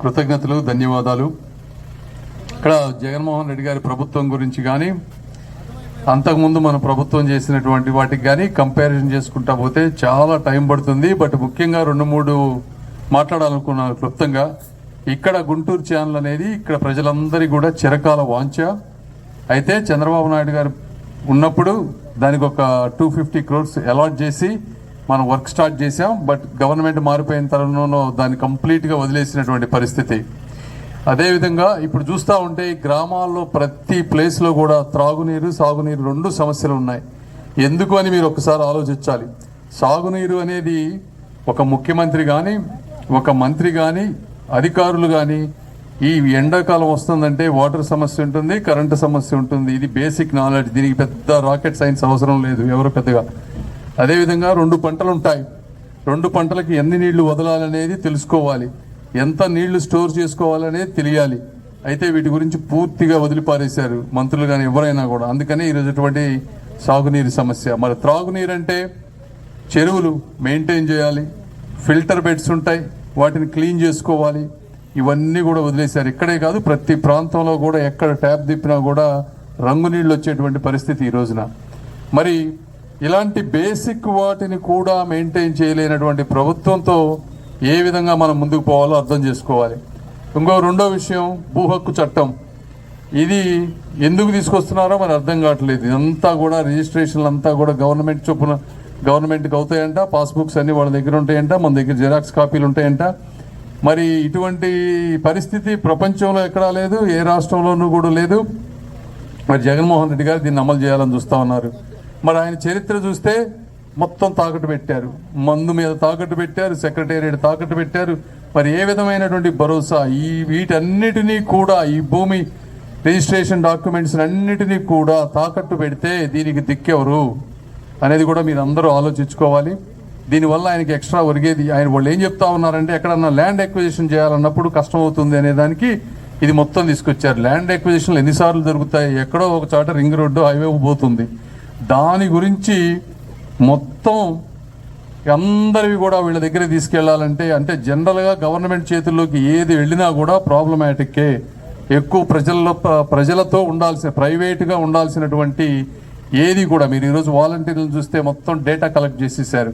కృతజ్ఞతలు ధన్యవాదాలు. ఇక్కడ జగన్మోహన్ రెడ్డి గారి ప్రభుత్వం గురించి కానీ అంతకుముందు మన ప్రభుత్వం చేసినటువంటి వాటికి కానీ కంపారిజన్ చేసుకుంటా పోతే చాలా టైం పడుతుంది. బట్ ముఖ్యంగా రెండు మూడు మాట్లాడాలనుకున్నాను క్లుప్తంగా ఇక్కడ గుంటూరు ఛానల్ అనేది ఇక్కడ ప్రజలందరి కూడా చిరకాల వాంఛ. అయితే చంద్రబాబు నాయుడు గారు ఉన్నప్పుడు దానికి ఒక టూ ఫిఫ్టీ క్రోర్స్ అలాట్ చేసి మనం వర్క్ స్టార్ట్ చేసాం బట్ గవర్నమెంట్ మారిపోయిన తరుణంలో దాన్ని కంప్లీట్గా వదిలేసినటువంటి పరిస్థితి. అదేవిధంగా ఇప్పుడు చూస్తూ ఉంటే గ్రామాల్లో ప్రతి ప్లేస్లో కూడా త్రాగునీరు సాగునీరు రెండు సమస్యలు ఉన్నాయి. ఎందుకు అని మీరు ఒకసారి ఆలోచించాలి. సాగునీరు అనేది ఒక ముఖ్యమంత్రి కానీ ఒక మంత్రి కానీ అధికారులు కానీ ఈ ఎండాకాలం వస్తుందంటే వాటర్ సమస్య ఉంటుంది కరెంటు సమస్య ఉంటుంది. ఇది బేసిక్ నాలెడ్జ్. దీనికి పెద్ద రాకెట్ సైన్స్ అవసరం లేదు ఎవరు పెద్దగా. అదేవిధంగా రెండు పంటలు ఉంటాయి రెండు పంటలకి ఎన్ని నీళ్ళు వదలాలనేది తెలుసుకోవాలి. ఎంత నీళ్ళు స్టోర్ చేసుకోవాలనేది తెలియాలి. అయితే వీటి గురించి పూర్తిగా వదిలిపారేశారు మంత్రులు కానీ ఎవరైనా కూడా. అందుకనే ఈరోజు ఎటువంటి సాగునీరు సమస్య. మరి త్రాగునీరు అంటే చెరువులు మెయింటైన్ చేయాలి. ఫిల్టర్ బెడ్స్ ఉంటాయి. వాటిని క్లీన్ చేసుకోవాలి. ఇవన్నీ కూడా వదిలేశారు. ఇక్కడే కాదు ప్రతి ప్రాంతంలో కూడా ఎక్కడ ట్యాప్ తిప్పినా కూడా రంగు నీళ్ళు వచ్చేటువంటి పరిస్థితి ఈ రోజున. మరి ఇలాంటి బేసిక్ వాటిని కూడా మెయింటైన్ చేయలేనటువంటి ప్రభుత్వంతో ఏ విధంగా మనం ముందుకు పోవాలో అర్థం చేసుకోవాలి. ఇంకో రెండో విషయం భూ హక్కు చట్టం. ఇది ఎందుకు తీసుకొస్తున్నారో మరి అర్థం కావట్లేదు. ఇదంతా కూడా రిజిస్ట్రేషన్లు అంతా కూడా గవర్నమెంట్ చొప్పున గవర్నమెంట్కి అవుతాయంట పాస్బుక్స్ అన్నీ వాళ్ళ దగ్గర ఉంటాయంట మన దగ్గర జిరాక్స్ కాపీలు ఉంటాయంట. మరి ఇటువంటి పరిస్థితి ప్రపంచంలో ఎక్కడా లేదు ఏ రాష్ట్రంలోనూ కూడా లేదు. మరి జగన్మోహన్ రెడ్డి గారు దీన్ని అమలు చేయాలని చూస్తూ ఉన్నారు. మరి ఆయన చరిత్ర చూస్తే మొత్తం తాకట్టు పెట్టారు. మందు మీద తాకట్టు పెట్టారు సెక్రటేరియట్ తాకట్టు పెట్టారు. మరి ఏ విధమైనటువంటి భరోసా? ఈ వీటన్నిటినీ కూడా ఈ భూమి రిజిస్ట్రేషన్ డాక్యుమెంట్స్ అన్నిటినీ కూడా తాకట్టు పెడితే దీనికి దిక్కెవరు అనేది కూడా మీరు అందరూ ఆలోచించుకోవాలి. దీనివల్ల ఆయనకి ఎక్స్ట్రా ఒరిగేది ఆయన వాళ్ళు ఏం చెప్తా ఉన్నారంటే ఎక్కడన్నా ల్యాండ్ ఎక్విజిషన్ చేయాలన్నప్పుడు కష్టం అవుతుంది అనే దానికి ఇది మొత్తం తీసుకొచ్చారు. ల్యాండ్ ఎక్విజిషన్లు ఎన్నిసార్లు దొరుకుతాయి ఎక్కడో ఒక చోట రింగ్ రోడ్డు హైవే పోతుంది. దాని గురించి మొత్తం అందరివి కూడా వీళ్ళ దగ్గర తీసుకెళ్ళాలంటే అంటే జనరల్గా గవర్నమెంట్ చేతుల్లోకి ఏది వెళ్ళినా కూడా ప్రాబ్లమాటిక్కే. ఎక్కువ ప్రజల్లో ప్రజలతో ఉండాల్సిన ప్రైవేటుగా ఉండాల్సినటువంటి ఏది కూడా. మీరు ఈరోజు వాలంటీర్లను చూస్తే మొత్తం డేటా కలెక్ట్ చేసేసారు.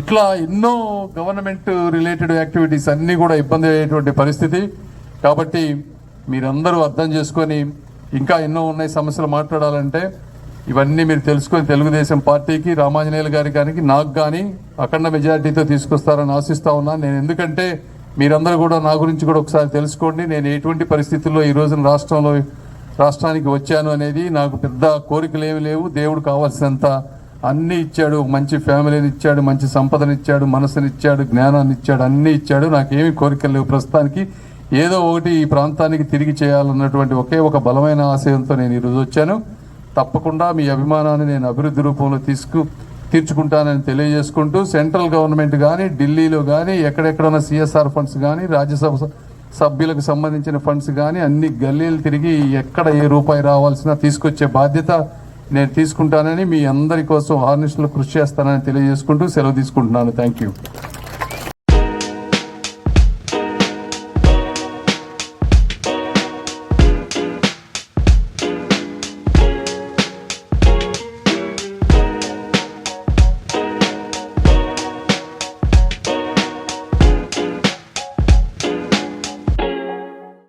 ఇట్లా ఎన్నో గవర్నమెంట్ రిలేటెడ్ యాక్టివిటీస్ అన్నీ కూడా ఇబ్బంది అయ్యేటువంటి పరిస్థితి. కాబట్టి మీరందరూ అర్థం చేసుకొని ఇంకా ఎన్నో ఉన్నాయి సమస్యలు మాట్లాడాలంటే ఇవన్నీ మీరు తెలుసుకొని తెలుగుదేశం పార్టీకి రామాంజనేయులు గారి కానీ నాకు కానీ అఖండ మెజారిటీతో తీసుకొస్తారని ఆశిస్తా ఉన్నాను నేను ఎందుకంటే మీరందరూ కూడా నా గురించి కూడా ఒకసారి తెలుసుకోండి. నేను ఎటువంటి పరిస్థితుల్లో ఈ రోజున రాష్ట్రంలో రాష్ట్రానికి వచ్చాను అనేది నాకు పెద్ద కోరికలు ఏమి లేవు. దేవుడు కావాల్సినంత అన్ని ఇచ్చాడు. మంచి ఫ్యామిలీని ఇచ్చాడు మంచి సంపదనిచ్చాడు మనసునిచ్చాడు ఇచ్చాడు జ్ఞానాన్ని ఇచ్చాడు అన్నీ ఇచ్చాడు. నాకేమి కోరికలు లేవు. ప్రస్తుతానికి ఏదో ఒకటి ఈ ప్రాంతానికి తిరిగి చేయాలన్నటువంటి ఒకే ఒక బలమైన ఆశయంతో నేను ఈరోజు వచ్చాను. తప్పకుండా మీ అభిమానాన్ని నేను అభివృద్ధి రూపంలో తీసుకు తీర్చుకుంటానని తెలియజేసుకుంటూ సెంట్రల్ గవర్నమెంట్ కానీ ఢిల్లీలో కానీ ఎక్కడెక్కడ ఉన్న సిఎస్ఆర్ ఫండ్స్ కానీ రాజ్యసభ స- సభ్యులకు సంబంధించిన ఫండ్స్ కానీ అన్ని గల్లీలు తిరిగి ఎక్కడ ఏ రూపాయి రావాల్సిన తీసుకొచ్చే బాధ్యత నేను తీసుకుంటానని మీ అందరి కోసం హార్నిస్ట్లో కృషి చేస్తానని తెలియజేసుకుంటూ సెలవు తీసుకుంటున్నాను. Thank you